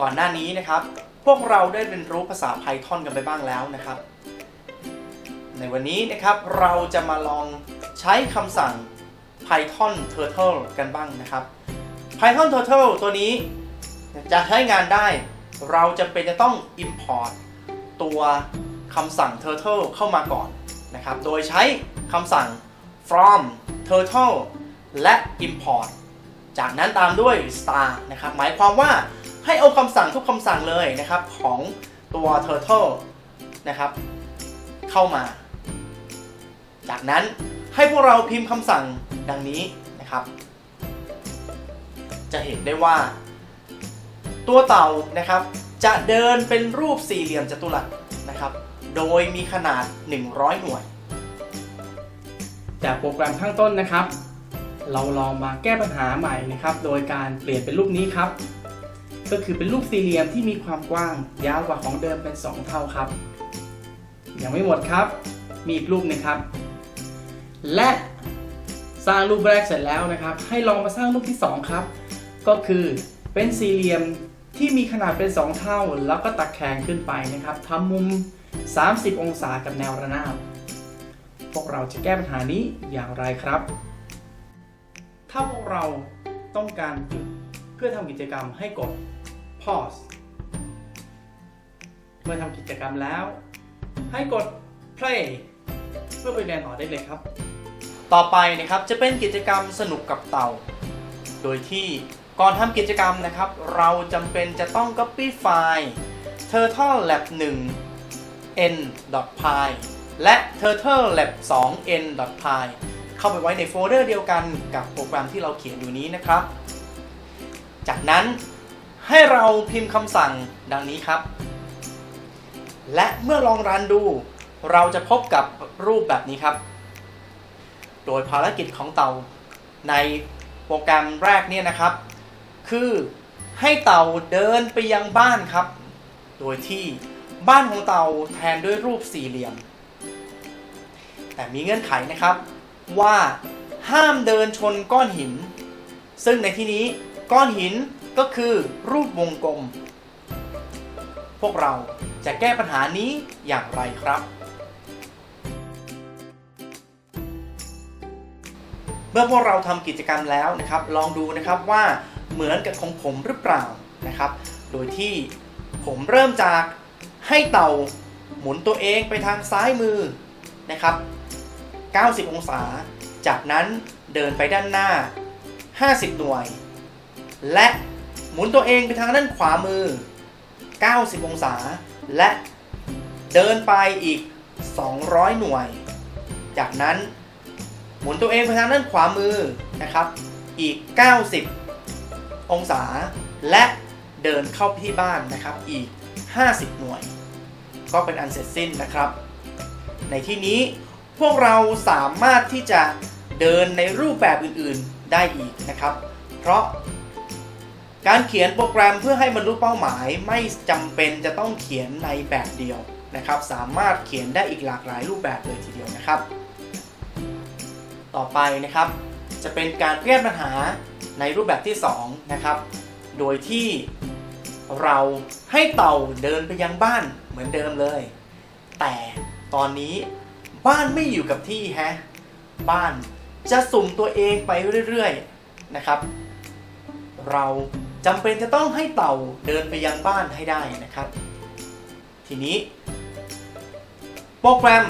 ก่อนหน้านี้นะครับ พวกเราได้เรียนรู้ภาษา Python กันไปบ้างแล้วนะครับ ในวันนี้นะครับเราจะมาลองใช้คำสั่ง Python Turtle กันบ้างนะครับ Python Turtle ตัวนี้จะใช้งานได้ เราจะเป็นจะต้อง import ตัวคำสั่ง turtle เข้ามาก่อนนะครับ โดยใช้คำสั่ง from turtle และ import จากนั้นตามด้วย star นะครับ หมายความว่า ให้เอาคำสั่งทุกคำสั่งเลยนะครับของตัว turtle นะครับเข้ามา จากนั้นให้พวกเราพิมพ์คำสั่งดังนี้นะครับ จะเห็นได้ว่า ตัวเต่านะครับ จะเดินเป็นรูปสี่เหลี่ยมจัตุรัสนะครับ โดยมีขนาด 100 หน่วย จากโปรแกรมข้างต้นนะครับ เราลองมาแก้ปัญหาใหม่นะครับ โดยการเปลี่ยนเป็นรูปนี้ครับ ก็คือเป็นรูปสี่เหลี่ยมที่มีความกว้าง ยาวกว่าของเดิมเป็น 2 เท่าครับ ยังไม่หมดครับ มีอีกรูปนึงครับ และสร้างรูปแรกเสร็จแล้วนะครับ ให้ลองมาสร้างรูปที่ 2 ครับ ก็คือเป็นสี่เหลี่ยมที่มีขนาดเป็น 2 เท่า แล้วก็ตักแขงขึ้นไปนะครับทำมุม 30 องศากับแนวระนาบพวกเราจะแก้ปัญหานี้อย่างไรครับ ถ้าพวกเราต้องการหยุด เพื่อทำกิจกรรมให้กด pause เมื่อทำกิจกรรมแล้ว ให้กด play เพื่อไปเรียนต่อได้เลยครับ ต่อไปนะครับจะเป็นกิจกรรมสนุกกับเต่า โดยที่ก่อนทำกิจกรรมนะครับ เราจำเป็นจะต้อง copy ไฟล์ turtle lab 1 n.py และ turtle lab 2 n.py เข้าไปไว้ในโฟลเดอร์เดียวกันกับโปรแกรมที่เราเขียนอยู่นี้นะครับ จากนั้นให้เราพิมพ์คำสั่งดังนี้ครับ และเมื่อลองรันดู เราจะพบกับรูปแบบนี้ครับ โดยภารกิจของเต่าในโปรแกรมแรกเนี่ยนะครับ คือให้เต่าเดินไปยังบ้านครับ โดยที่บ้านของเต่าแทนด้วยรูปสี่เหลี่ยม แต่มีเงื่อนไขนะครับว่าห้ามเดินชนก้อนหิน ซึ่งในที่นี้ ก้อนหินก็คือรูปวงกลม พวกเราจะแก้ปัญหานี้อย่างไรครับ เมื่อพวกเราทำกิจกรรมแล้วนะครับ ลองดูนะครับว่าเหมือนกับของผมหรือเปล่านะครับ โดยที่ผมเริ่มจากให้เต่าหมุนตัวเองไปทางซ้ายมือนะครับ 90 องศา จากนั้นเดินไปด้านหน้า 50 หน่วย และหมุนตัวเองไปทางด้านขวามือ 90 องศา และเดินไปอีก 200 หน่วย จากนั้นหมุนตัวเองไปทางด้านขวามือนะครับ อีก 90 องศา และเดินเข้าที่บ้านนะครับอีก 50 หน่วย ก็เป็นอันเสร็จสิ้นนะครับ ในที่นี้พวกเราสามารถที่จะเดินในรูปแบบอื่นๆได้อีกนะครับ เพราะ การเขียนโปรแกรมเพื่อให้บรรลุเป้าหมายไม่จำเป็นจะต้องเขียนในแบบเดียวนะครับ สามารถเขียนได้อีกหลากหลายรูปแบบเลยทีเดียวนะครับ ต่อไปนะครับจะเป็นการแก้ปัญหาในรูปแบบที่2นะครับ โดยที่เราให้เต่าเดินไปยังบ้านเหมือนเดิมเลย แต่ตอนนี้บ้านไม่อยู่กับที่ฮะ บ้านจะสุ่มตัวเองไปเรื่อยๆนะครับ เรา จำเป็นจะต้องให้เต่าเดินไปยังบ้านให้ได้นะครับ ทีนี้ โปรแกรม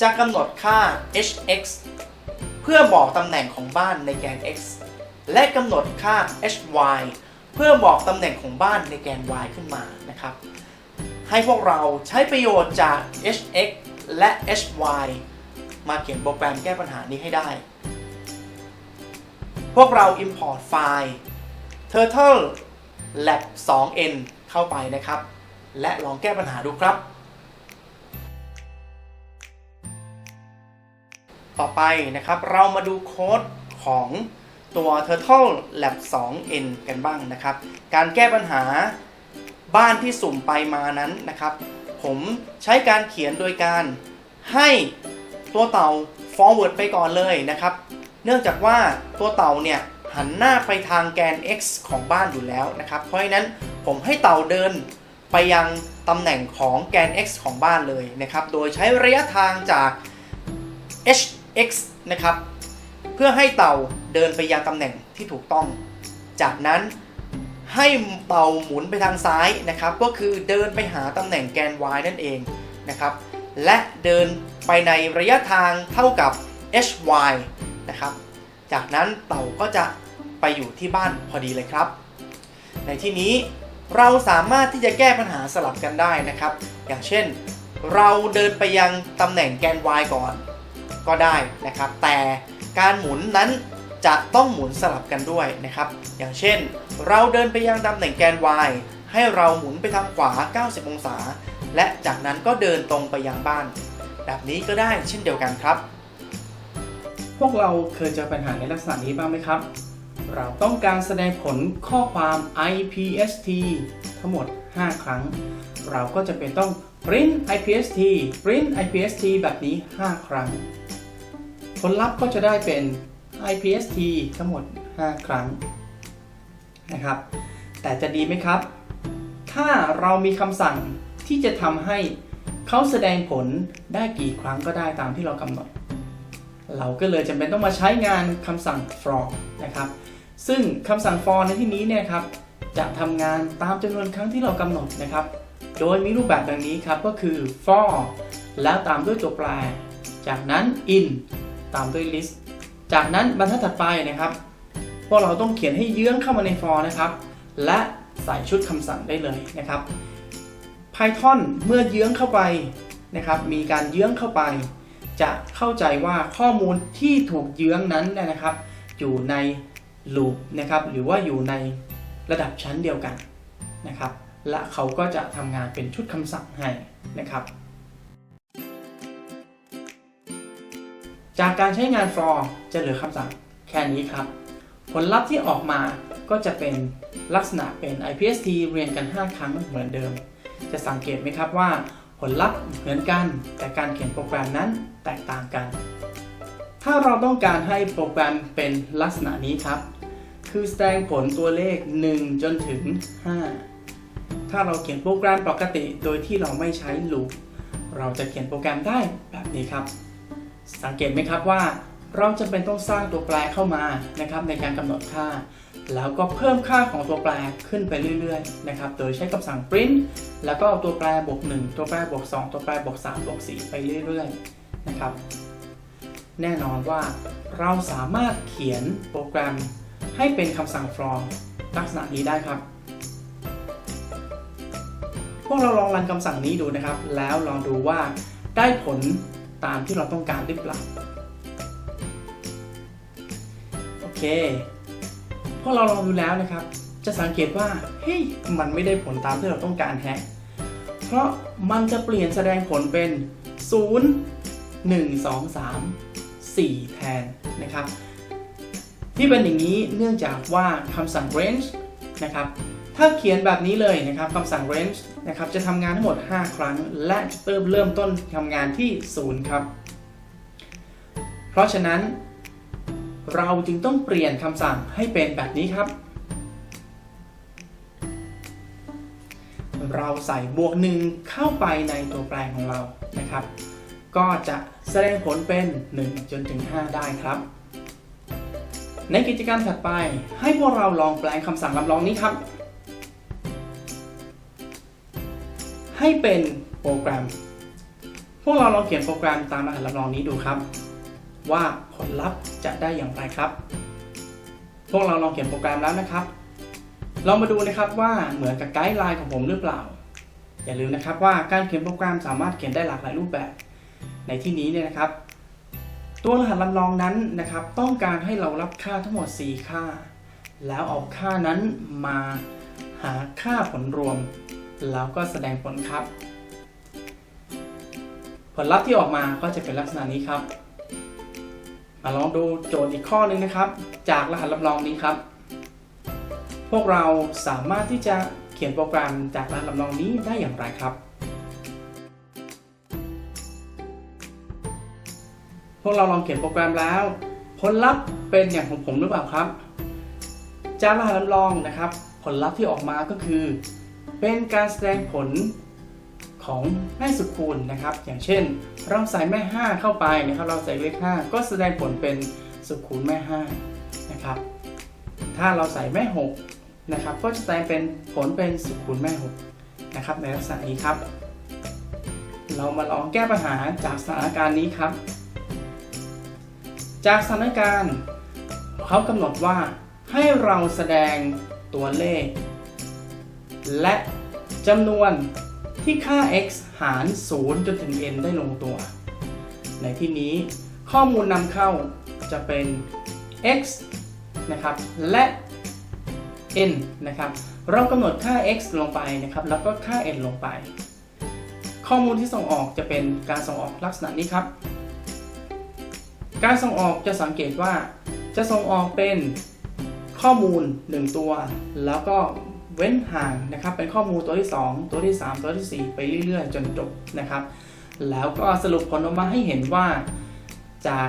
จะกำหนดค่า hx เพื่อบอกตำแหน่งของบ้านในแกน x และกำหนดค่า hy เพื่อบอกตำแหน่งของบ้านในแกน y ขึ้นมานะครับ ให้พวกเราใช้ประโยชน์จาก hx และ hy มาเขียนโปรแกรมแก้ปัญหานี้ให้ได้ พวกเรา import ไฟล์ turtle lab 2n เข้าไปนะครับ และลองแก้ปัญหาดูครับ ต่อไปนะครับเรามาดูโค้ดของตัว Turtle Lab 2n กันบ้างนะครับ การแก้ปัญหาบ้านที่สุ่มไปมานั้นนะครับ ผมใช้การเขียนโดยการให้ตัวเต่า forward ไปก่อนเลยนะครับ เนื่องจากว่าตัวเต่าเนี่ย หันหน้าไปทางแกน x ของบ้านอยู่แล้วนะครับ เพราะฉะนั้นผผมให้เต่าเดินไปยังตำแหน่งของแกน x ของบ้านเลยนะครับ โดยใช้ระยะทางจาก hx นะครับ เพื่อให้เต่าเดินไปยังตำแหน่งที่ถูกต้อง จากนั้นให้เต่าหมุนไปทางซ้ายนะครับ ก็คือเดินไปหาตำแหน่งแกน y นั่นเองนะครับ และเดินไปในระยะทางเท่ากับ hy นะครับ จากนั้นเต่าก็จะไปอยู่ที่บ้านพอดีเลยครับ ในที่นี้เราสามารถที่จะแก้ปัญหาสลับกันได้นะครับ อย่างเช่น เราเดินไปยังตำแหน่งแกน y ก่อนก็ได้นะครับ แต่การหมุนนั้นจะต้องหมุนสลับกันด้วยนะครับ อย่างเช่น เราเดินไปยังตำแหน่งแกน y ให้เราหมุนไปทางขวา 90 องศา และจากนั้นก็เดินตรงไปยังบ้าน แบบนี้ก็ได้เช่นเดียวกันครับ พวกเราเคยเจอปัญหาในลักษณะนี้บ้างไหมครับ เราต้องการแสดงผลข้อความ IPST ทั้งหมด 5 ครั้ง เราก็จะเป็นต้อง print IPST print IPST แบบนี้ 5 ครั้ง ผลลัพธ์ก็จะได้เป็น IPST ทั้งหมด 5 ครั้งนะครับ แต่จะดีไหมครับ ถ้าเรามีคำสั่งที่จะทำให้เขาแสดงผลได้กี่ครั้งก็ได้ตามที่เรากำหนด เราก็เลยจำเป็นต้องมาใช้งานคำสั่ง for นะครับ ซึ่งคำสั่ง for ในที่นี้เนี่ยครับจะทำงานตามจำนวนครั้งที่เรากำหนดนะครับ โดยมีรูปแบบดังนี้ครับก็คือ for แล้วตามด้วยตัวแปร จากนั้น in ตามด้วย list จากนั้นบรรทัดถัดไปนะครับ พวกเราต้องเขียนให้เยื้องเข้ามาใน for นะครับ และใส่ชุดคำสั่งได้เลยนะครับ Python เมื่อเยื้องเข้าไปนะครับ มีการเยื้องเข้าไป จะเข้าใจว่าข้อมูลที่ถูกเยื้องนั้นนะครับ อยู่ใน loop นะครับหรือว่าอยู่ในระดับชั้นเดียวกันนะครับ และเขาก็จะทำงานเป็นชุดคำสั่งให้นะครับ จากการใช้งาน for จะเหลือคำสั่งแค่นี้ครับ ผลลัพธ์ที่ออกมาก็จะเป็นลักษณะเป็น IPST เรียนกัน 5 ครั้งเหมือนเดิม จะสังเกตไหมครับว่า ผลลัพธ์เหมือนกัน แต่การเขียนโปรแกรมนั้นแตกต่างกัน ถ้าเราต้องการให้โปรแกรมเป็นลักษณะนี้ครับ คือแสดงผลตัวเลข 1 จนถึง 5 ถ้าเราเขียนโปรแกรมปกติโดยที่เราไม่ใช้ loop เราจะเขียนโปรแกรมได้แบบนี้ครับ สังเกตไหมครับว่า เราจะเป็นต้องสร้างตัวแปรเข้ามานะครับในการกำหนดค่า แล้วก็เพิ่มค่าของตัวแปรขึ้นไปเรื่อยๆนะครับโดยใช้คำสั่ง print แล้วก็เอาตัวแปรบวก 1 ตัวแปรบวก 2 ตัวแปรบวก 3 บวก 4 ไปเรื่อยๆนะครับแน่นอนว่าเราสามารถเขียนโปรแกรมให้เป็นคำสั่ง from ลักษณะนี้ได้ครับ พวกเราลองรันคำสั่งนี้ดูนะครับ แล้วลองดูว่าได้ผลตามที่เราต้องการหรือเปล่า เคพวกเราลองดูแล้วนะครับ จะสังเกตว่าเฮ้ยมันไม่ได้ผลตามที่เราต้องการแฮะเพราะมันจะเปลี่ยนแสดงผลเป็น 0 1 2 3 4 แทนนะครับ ที่เป็นอย่างนี้เนื่องจากว่าคำสั่ง range นะครับถ้าเขียนแบบนี้เลยนะครับคำสั่ง range นะครับจะทำงานทั้งหมด 5 ครั้ง และจะเริ่มเริ่มต้นทำงานที่ 0 ครับ เพราะฉะนั้น เราจึงต้องเปลี่ยนคำสั่งให้เป็นแบบนี้ครับ เราใส่บวกหนึ่งเข้าไปในตัวแปรของเรานะครับ ก็จะแสดงผลเป็น 1 จนถึง 5 ได้ครับ ในกิจกรรมถัดไปให้พวกเราลองแปลงคำสั่งลำลองนี้ครับ ให้เป็นโปรแกรม พวกเราลองเขียนโปรแกรมตามรหัสลำลองนี้ดูครับ ว่า ผลลัพธ์จะได้อย่างไรครับ พวกเราลองเขียนโปรแกรมแล้วนะครับ ลองมาดูนะครับว่าเหมือนกับไกด์ไลน์ของผมหรือเปล่า อย่าลืมนะครับว่าการเขียนโปรแกรมสามารถเขียนได้หลากหลายรูปแบบ ในที่นี้เนี่ยนะครับ ตัวรหัสลำลองนั้นนะครับ ต้องการให้เรารับค่าทั้งหมด 4 ค่า แล้วเอาค่านั้นมาหาค่าผลรวม แล้วก็แสดงผลครับ ผลลัพธ์ที่ออกมาก็จะเป็นลักษณะนี้ครับ มาลองดูโจทย์อีกข้อหนึ่งนะครับ จากรหัสลำลองนี้ครับ พวกเราสามารถที่จะเขียนโปรแกรมจากรหัสลำลองนี้ได้อย่างไรครับ พวกเราลองเขียนโปรแกรมแล้ว ผลลัพธ์เป็นอย่างของผมหรือเปล่าครับ จากรหัสลำลองนะครับ ผลลัพธ์ที่ออกมาก็คือ เป็นการแสดงผล ของแม่สุดคูณนะครับ อย่างเช่น เราใส่แม่ 5 เข้าไปนะครับ เราใส่เลข 5 ก็แสดงผลเป็นสุดคูณแม่5นะครับ ถ้าเราใส่แม่6นะครับ ก็จะแสดงเป็นผลเป็นสุดคูณแม่6นะครับ ในลักษณะนี้ครับ เรามาลองแก้ปัญหาจากสถานการณ์นี้ครับ จากสถานการณ์เขากำหนดว่าให้เราแสดงตัวเลข และจำนวน ที่ค่า x หาร 0 จนถึง n ได้ลงตัว ในที่นี้ข้อมูลนำเข้าจะเป็น x นะครับ และ n นะครับ เรากำหนดค่า x ลงไปนะครับ แล้วก็ค่า n ลงไป ข้อมูลที่ส่งออกจะเป็นการส่งออกลักษณะนี้ครับ การส่งออกจะสังเกตว่า จะส่งออกเป็นข้อมูล 1 ตัว แล้วก็ เว้นห่างนะครับ เป็นข้อมูลตัวที่ 2 ตัวที่ 3 ตัวทีสี่ 4 ไปเรื่อย ๆ จนจบนะครับ แล้วก็สรุปผลออกมาให้เห็นว่าจาก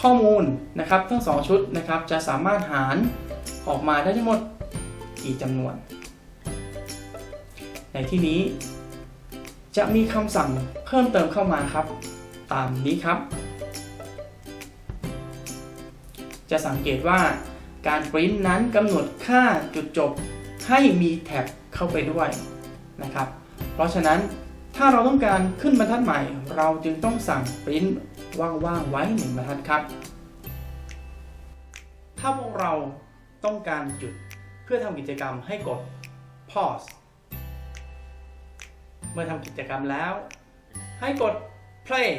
ข้อมูลนะครับทั้ง 2 ชุดนะครับจะสามารถหารออกมาได้ทั้งหมดกี่จำนวน ในที่นี้จะมีคำสั่งเพิ่มเติมเข้ามาครับ ตามนี้ครับ จะสังเกตว่าการปริ้นนั้นกำหนดค่าจุดจบ ให้มีแท็บเข้าไปด้วยนะครับ เพราะฉะนั้นถ้าเราต้องการขึ้นบรรทัดใหม่ เราจึงต้องสั่งปริ้นว่างๆไว้หนึ่งบรรทัดครับ ถ้าพวกเราต้องการหยุดเพื่อทำกิจกรรมให้กด pause เมื่อทำกิจกรรมแล้ว ให้กด play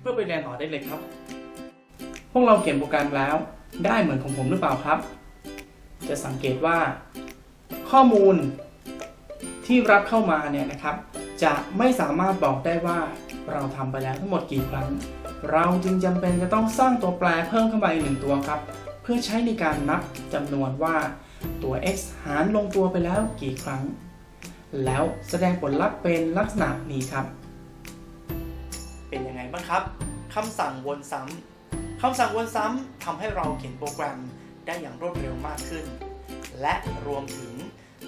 เพื่อไปเรียนต่อได้เลยครับ พวกเราเขียนโปรแกรมแล้วได้เหมือนของผมหรือเปล่าครับ จะสังเกตว่า ข้อมูลที่รับเข้ามาเนี่ยนะครับ จะไม่สามารถบอกได้ว่าเราทำไปแล้วทั้งหมดกี่ครั้ง เราจึงจำเป็นจะต้องสร้างตัวแปรเพิ่มเข้ามาอีกหนึ่งตัวครับ เพื่อใช้ในการนับจำนวนว่าตัว x หารลงตัวไปแล้วกี่ครั้ง แล้วแสดงผลลัพธ์เป็นลักษณะนี้ครับ เป็นยังไงบ้างครับคำสั่งวนซ้ำคำสั่งวนซ้ำทำให้เราเขียนโปรแกรมได้อย่างรวดเร็วมากขึ้น และรวมถึง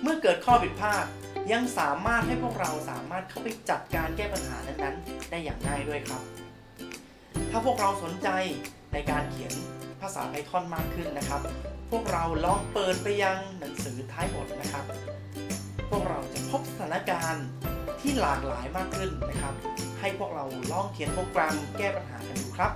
เมื่อเกิดข้อผิดพลาดยังสามารถให้พวกเราสามารถเข้าไปจัดการแก้ปัญหานั้นๆ ได้อย่างง่ายด้วยครับ ถ้าพวกเราสนใจในการเขียนภาษาไพทอนมากขึ้นนะครับ พวกเราลองเปิดไปยังหนังสือท้ายบทนะครับ พวกเราจะพบสถานการณ์ที่หลากหลายมากขึ้นนะครับ ให้พวกเราลองเขียนโปรแกรมแก้ปัญหากันดูครับ